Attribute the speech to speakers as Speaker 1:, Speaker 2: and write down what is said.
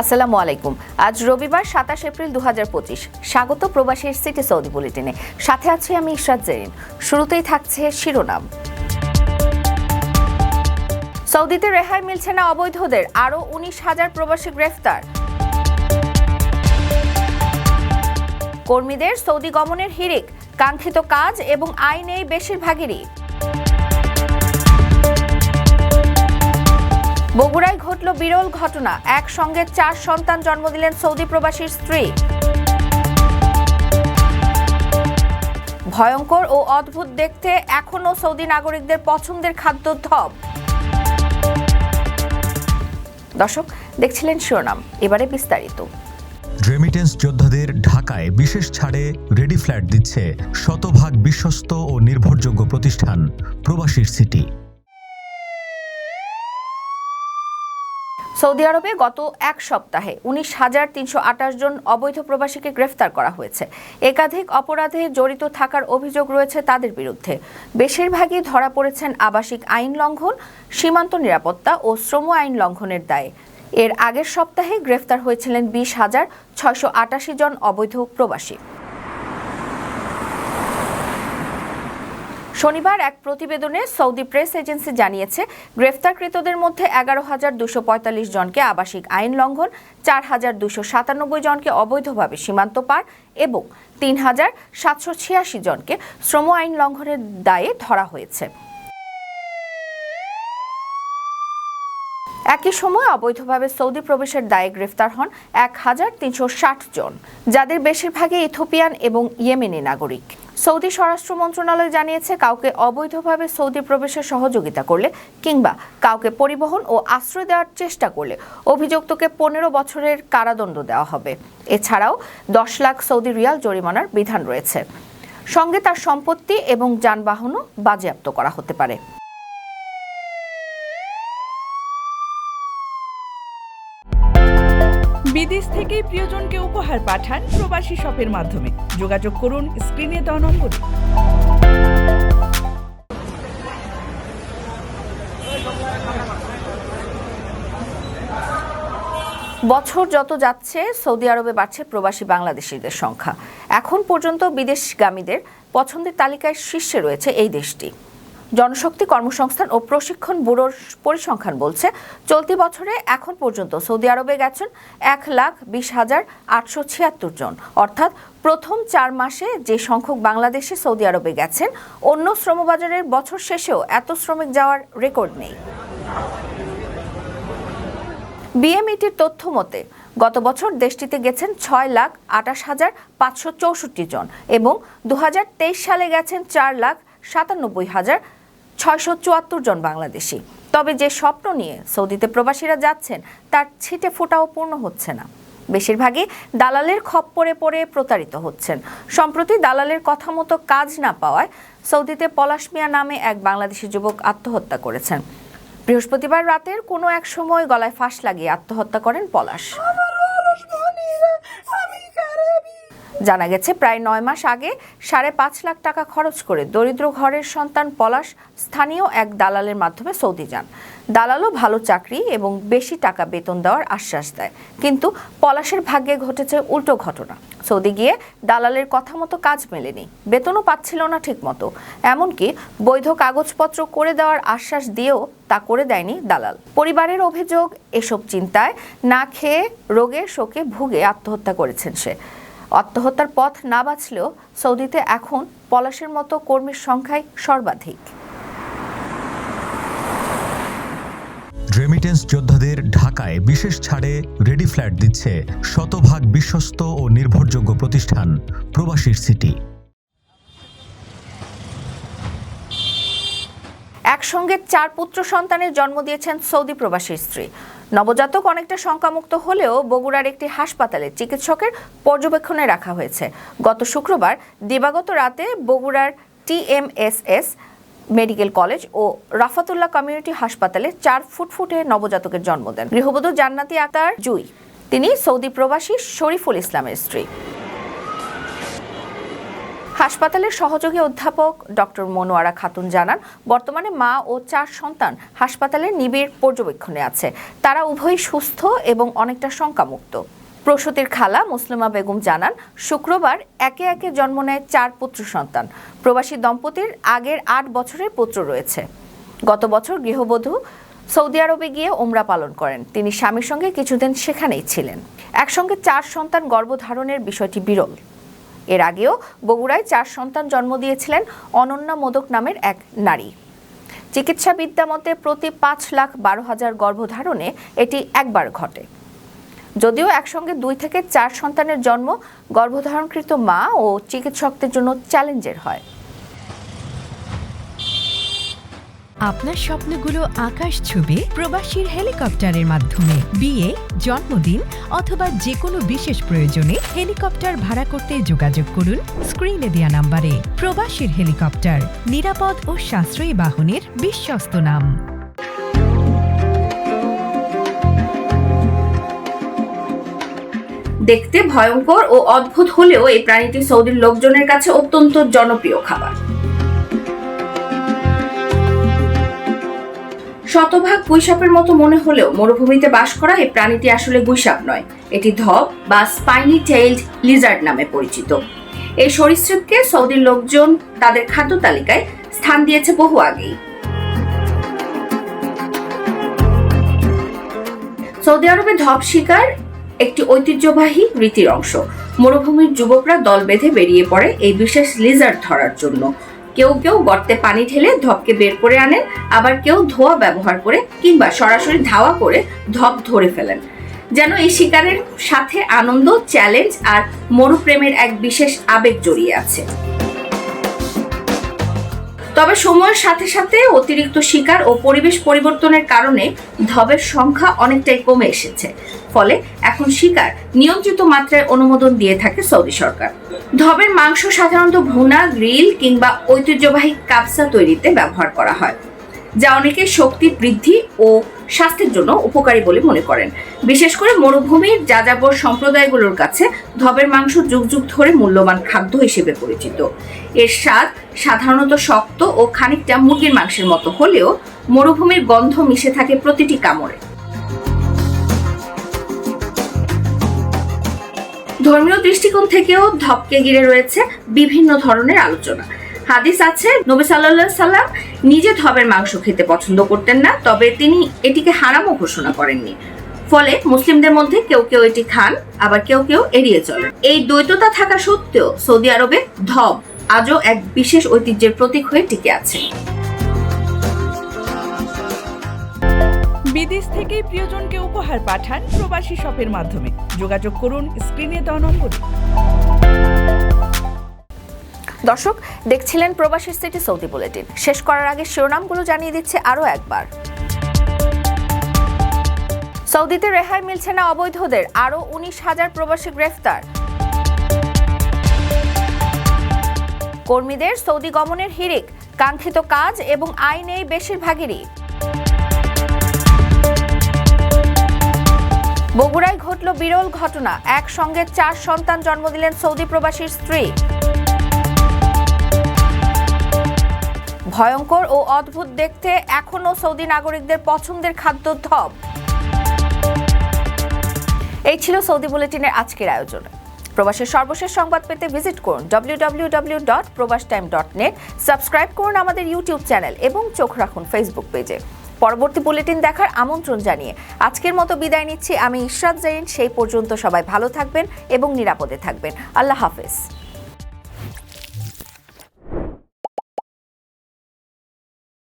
Speaker 1: আসসালামু আলাইকুম। আজ রবিবার সাতাশ এপ্রিল দু হাজার পঁচিশ। স্বাগত প্রবাসীর সিটি সৌদি বুলেটিনে। সাথে আছি আমি ইশরাত জেরিন। শুরুতেই থাকছে শিরোনাম। সৌদিতে রেহাই মিলছে না অবৈধদের। আরও উনিশ হাজার প্রবাসী গ্রেফতার। কর্মীদের সৌদি গমনের হিরিক কাঙ্ক্ষিত কাজ এবং আইনেই বেশিরভাগেরই। বগুড়ায় ঘটল বিরল ঘটনা। একসঙ্গে চার সন্তান জন্ম দিলেন সৌদি প্রবাসীর স্ত্রী। ভয়ঙ্কর ও অদ্ভুত দেখতে এখনও সৌদি নাগরিকদের পছন্দের খাদ্য ধপ। দর্শক, দেখছিলেন শিরোনাম, এবারে বিস্তারিত।
Speaker 2: রেমিটেন্স যোদ্ধাদের ঢাকায় বিশেষ ছাড়ে রেডি ফ্ল্যাট দিচ্ছে শতভাগ বিশ্বস্ত ও নির্ভরযোগ্য প্রতিষ্ঠান, প্রবাসীর সিটি
Speaker 1: সৌদি আরবে গত এক সপ্তাহে উনিশ হাজার তিনশো আঠাশ জন অবৈধ প্রবাসীকে গ্রেফতার করা হয়েছে। একাধিক অপরাধে জড়িত থাকার অভিযোগ রয়েছে তাদের বিরুদ্ধে। বেশিরভাগই ধরা পড়েছেন আবাসিক আইন লঙ্ঘন, সীমান্ত নিরাপত্তা ও শ্রম আইন লঙ্ঘনের দায়ে। এর আগের সপ্তাহে গ্রেফতার হয়েছিলেন বিশ হাজার ছয়শো আটাশি জন অবৈধ প্রবাসী। শনিবার এক প্রতিবেদনে সৌদি প্রেস এজেন্সি জানিয়েছে, গ্রেফতারকৃতদের মধ্যে এগারো হাজার দুশো পঁয়তাল্লিশ জনকে আবাসিক আইন লঙ্ঘন, চার হাজার দুশো সাতানব্বই জনকে অবৈধভাবে সীমান্ত পার এবং তিন হাজার সাতশো ছিয়াশি জনকে শ্রম আইন লঙ্ঘনের দায়ে ধরা হয়েছে। একই সময় অবৈধভাবে সৌদি প্রবেশের দায়ে গ্রেফতার হন এক হাজার তিনশো ষাট জন, যাদের বেশিরভাগই ইথোপিয়ান এবং ইয়েমেনি নাগরিক। সৌদি স্বরাষ্ট্র মন্ত্রণালয় জানিয়েছে, কাউকে অবৈধভাবে সৌদি প্রবেশে সহযোগিতা করলে কিংবা কাউকে পরিবহন ও আশ্রয় দেওয়ার চেষ্টা করলে অভিযুক্তকে পনেরো বছরের কারাদণ্ড দেওয়া হবে। এছাড়াও দশ লাখ সৌদি রিয়াল জরিমানার বিধান রয়েছে। সঙ্গে তার সম্পত্তি এবং যানবাহনও বাজেয়াপ্ত করা হতে পারে।
Speaker 3: বিদেশ থেকেই প্রিয়জনকে উপহার পাঠান প্রবাসী শপের মাধ্যমে। যোগাযোগ করুন, স্ক্রিনে দেওয়া নম্বরে।
Speaker 1: বছর যত যাচ্ছে, সৌদি আরবে বাড়ছে প্রবাসী বাংলাদেশিদের সংখ্যা। এখন পর্যন্ত বিদেশগামীদের পছন্দের তালিকায় শীর্ষে রয়েছে এই দেশটি। জনশক্তি কর্মসংস্থান ও প্রশিক্ষণ ব্যুরোর পরিসংখ্যান বলছে, চলতি বছরে এখন পর্যন্ত সৌদি আরবে গেছেন এক লাখ বিশ হাজার আটশো ছিয়াত্তর জন। অর্থাৎ প্রথম চার মাসে যে সংখ্যক বাংলাদেশে সৌদি আরবে গেছেন, অন্য শ্রমবাজারের বছর শেষেও এত শ্রমিক যাওয়ার রেকর্ড নেই। বিএমইটির তথ্য মতে, গত বছর দেশটিতে গেছেন ছয় লাখ আটাশ হাজার পাঁচশো চৌষট্টি জন এবং দু হাজার তেইশ সালে গেছেন চার লাখ সাতানব্বই হাজার ছয়শো চুয়াত্তর জন বাংলাদেশি। তবে যে স্বপ্ন নিয়ে সৌদিতে প্রবাসীরা যাচ্ছেন, তার ছিটে ফোটাও পূর্ণ হচ্ছে না। বেশিরভাগই দালালের খপ্পরে পড়ে প্রতারিত হচ্ছেন। সম্প্রতি দালালের কথা মতো কাজ না পাওয়ায় সৌদিতে পলাশ মিয়া নামে এক বাংলাদেশি যুবক আত্মহত্যা করেছেন। বৃহস্পতিবার রাতের কোনো এক সময় গলায় ফাঁস লাগিয়ে আত্মহত্যা করেন পলাশ। জানা গেছে, প্রায় নয় মাস আগে সাড়ে পাঁচ লাখ টাকা খরচ করে দরিদ্র ঘরের সন্তান পলাশ স্থানীয় এক দালালের মাধ্যমে সৌদি যান। দালালও ভালো চাকরি এবং বেশি টাকা বেতন দেওয়ার আশ্বাস দেয়। কিন্তু পলাশের ভাগ্যে ঘটেছে উল্টো ঘটনা। সৌদি গিয়ে দালালের কথা মতো কাজ মেলেনি। বেতনও পাচ্ছিল না ঠিকমতো। এমনকি বৈধ কাগজপত্র করে দেওয়ার আশ্বাস দিয়েও তা করে দেয়নি দালাল। পরিবারের অভিযোগ, এসব চিন্তায় না খেয়ে রোগে শোকে ভুগে আত্মহত্যা করেছেন সে। আত্মহত্যার পথ না বাঁচলেও সৌদিতে এখন পলাশের মতো কর্মীর সংখ্যাই সর্বাধিক।
Speaker 2: রেমিটেন্স যোদ্ধাদের ঢাকায় বিশেষ ছাড়ে রেডি ফ্ল্যাট দিচ্ছে শতভাগ বিশ্বস্ত ও নির্ভরযোগ্য প্রতিষ্ঠান প্রবাসীর সিটি।
Speaker 1: একসঙ্গে চার পুত্র সন্তানের জন্ম দিয়েছেন সৌদি প্রবাসী স্ত্রী। নবজাতক অনেকটা শঙ্কামুক্ত হলেও বগুড়ার একটি হাসপাতালে চিকিৎসকের পর্যবেক্ষণে রাখা হয়েছে। গত শুক্রবার, দিবাগত রাতে বগুড়ার টিএমএসএস মেডিকেল কলেজ ও রাফাতুল্লাহ কমিউনিটি হাসপাতালে চার ফুট ফুটে নবজাতকের জন্ম দেন। গৃহবধূ জান্নাতি আতার জুই। তিনি সৌদি প্রবাসী শরীফুল ইসলামের স্ত্রী। হাসপাতালের সহযোগী অধ্যাপক ডক্টর মনোয়ারা খাতুন জানান, বর্তমানে মা ও চার সন্তান হাসপাতালের নিবিড় পর্যবেক্ষণে আছে। তারা উভয়ই সুস্থ এবং অনেকটা শঙ্কামুক্ত। প্রসূতির খালা মুসলিমা বেগম জানান, শুক্রবার একে একে জন্ম নেয় চার পুত্র সন্তান। প্রবাসী দম্পতির আগের আট বছরের পুত্র রয়েছে। গত বছর গৃহবধূ সৌদি আরবে গিয়ে ওমরা পালন করেন। তিনি স্বামীর সঙ্গে কিছুদিন সেখানেই ছিলেন। একসঙ্গে চার সন্তান গর্ভধারণের বিষয়টি বিরল। এর আগেও বগুড়ায় চার সন্তান জন্ম দিয়েছিলেন অনন্যা মোদক নামের এক নারী। চিকিৎসাবিদ্যা মতে প্রতি পাঁচ লাখ বারো হাজার গর্ভধারণে এটি একবার ঘটে। যদিও একসঙ্গে দুই থেকে চার সন্তানের জন্ম গর্ভধারণকৃত মা ও চিকিৎসকদের জন্য চ্যালেঞ্জের হয়।
Speaker 4: আপনার স্বপ্নগুলো আকাশ ছুবে প্রবাসীর হেলিকপ্টারের মাধ্যমে। বিয়ে, জন্মদিন অথবা যে কোনো বিশেষ প্রয়োজনে হেলিকপ্টার ভাড়া করতে যোগাযোগ করুন স্ক্রিনে দেওয়া নাম্বারে। প্রবাসীর হেলিকপ্টার, নিরাপদ ও সাশ্রয়ী বাহনের বিশ্বস্ত নাম।
Speaker 1: দেখতে ভয়ঙ্কর ও অদ্ভুত হলেও এই প্রাণীটি সৌদির লোকজনের কাছে অত্যন্ত জনপ্রিয় খাবার। শতভাগ গুইসাপের মতো মনে হলেও মরুভূমিতে বাস করা এই প্রাণীটি আসলে গুইসাপ নয়। এটি ধপ বা স্পাইনি টেইলড লিজার্ড নামে পরিচিত। এই সরীসৃপকে সৌদির লোকজন তাদের খাদ্য তালিকায় স্থান দিয়েছে বহু আগেই। সৌদি আরবে ধপ শিকার একটি ঐতিহ্যবাহী রীতির অংশ। মরুভূমির যুবকরা দল বেঁধে বেরিয়ে পড়ে এই বিশেষ লিজার্ড ধরার জন্য। কেউ কেউ গর্তে পানি ঢেলে ধপকে বের করে আনেন, আবার কেউ ধোয়া ব্যবহার করে কিংবা সরাসরি ধাওয়া করে ধপ ধরে ফেলেন। যেন এই শিকারের সাথে আনন্দ চ্যালেঞ্জ আর মরুপ্রেমের এক বিশেষ আবেগ জড়িয়ে আছে। তবে সময়ের সাথে সাথে অতিরিক্ত শিকার ও পরিবেশ পরিবর্তনের কারণে ধবের সংখ্যা অনেকটাই কমে এসেছে। ফলে এখন শিকার নিয়ন্ত্রিত মাত্রায় অনুমোদন দিয়ে থাকে সৌদি সরকার। ধবের মাংস সাধারণত ভুনা, গ্রিল কিংবা ঐতিহ্যবাহী কাপসা তৈরিতে ব্যবহার করা হয়। যা অনেকে শক্তি বৃদ্ধি ও স্বাস্থ্যের জন্য উপকারী বলে মনে করেন। বিশেষ করে মরুভূমির যাযাবর সম্প্রদায়গুলোর কাছে ধবের মাংস যুগ যুগ ধরে মূল্যবান খাদ্য হিসেবে পরিচিত। এর স্বাদ সাধারণত শক্ত ও খানিকটা মুরগির মাংসের মতো হলেও মরুভূমির গন্ধ মিশে থাকে প্রতিটি কামড়ে। ধর্মীয় দৃষ্টিকোণ থেকেও ধপকে ঘিরে রয়েছে বিভিন্ন ধরনের আলোচনা। হাদিস আছে, নবী সাল্লাহ সাল্লাম নিজে ধবের মাংস খেতে পছন্দ করতেন না, তবে তিনি এটিকে হারামও ঘোষণা করেননি। ফলে মুসলিমদের মধ্যে কেউ কেউ এটি খান, আবার কেউ কেউ এড়িয়ে চলেন। এই দ্বৈততা থাকা সত্ত্বেও সৌদি আরবে ধব আজও এক বিশেষ ঐতিহ্যের প্রতীক হয়ে টিকে আছে।
Speaker 3: বিদেশ থেকে প্রিয়জনকে উপহার পাঠান প্রবাসী শপের মাধ্যমে। যোগাযোগ করুন, স্ক্রিনে দেওয়া নম্বরে।
Speaker 1: দর্শক, দেখছিলেন প্রবাসী সিটি সৌদি বুলেটিন। শেষ করার আগে শিরোনামগুলো জানিয়ে দিচ্ছে আরও একবার। সৌদিতে রেহাই মিলছে না অবৈধদের, আরও উনিশ হাজার প্রবাসী গ্রেফতার। কর্মীদের সৌদি গমনের হিড়িক, কাঙ্ক্ষিত কাজ এবং আয় নেই বেশিরভাগেরই। বগুড়ায় ঘটল বিরল ঘটনা, একসঙ্গে চার সন্তান জন্ম দিলেন সৌদি প্রবাসীর স্ত্রী। ভয়ঙ্কর ও অদ্ভুত দেখতে এখনও সৌদি নাগরিকদের পছন্দের খাদ্য ধপ। এই ছিল সৌদি বুলেটিনের আজকের আয়োজন। প্রবাসের সর্বশেষ সংবাদ পেতে ভিজিট করুন www.probastoime.net dot Probash time dot net subscribe করুন আমাদের ইউটিউব চ্যানেল এবং চোখ রাখুন ফেসবুক পেজে। পরবর্তী বুলেটিন দেখার আমন্ত্রণ জানিয়ে আজকের মতো বিদায় নিচ্ছি আমি ইশরাত জাইন সেই পর্যন্ত সবাই ভালো থাকবেন এবং নিরাপদে থাকবেন। আল্লাহ হাফেজ।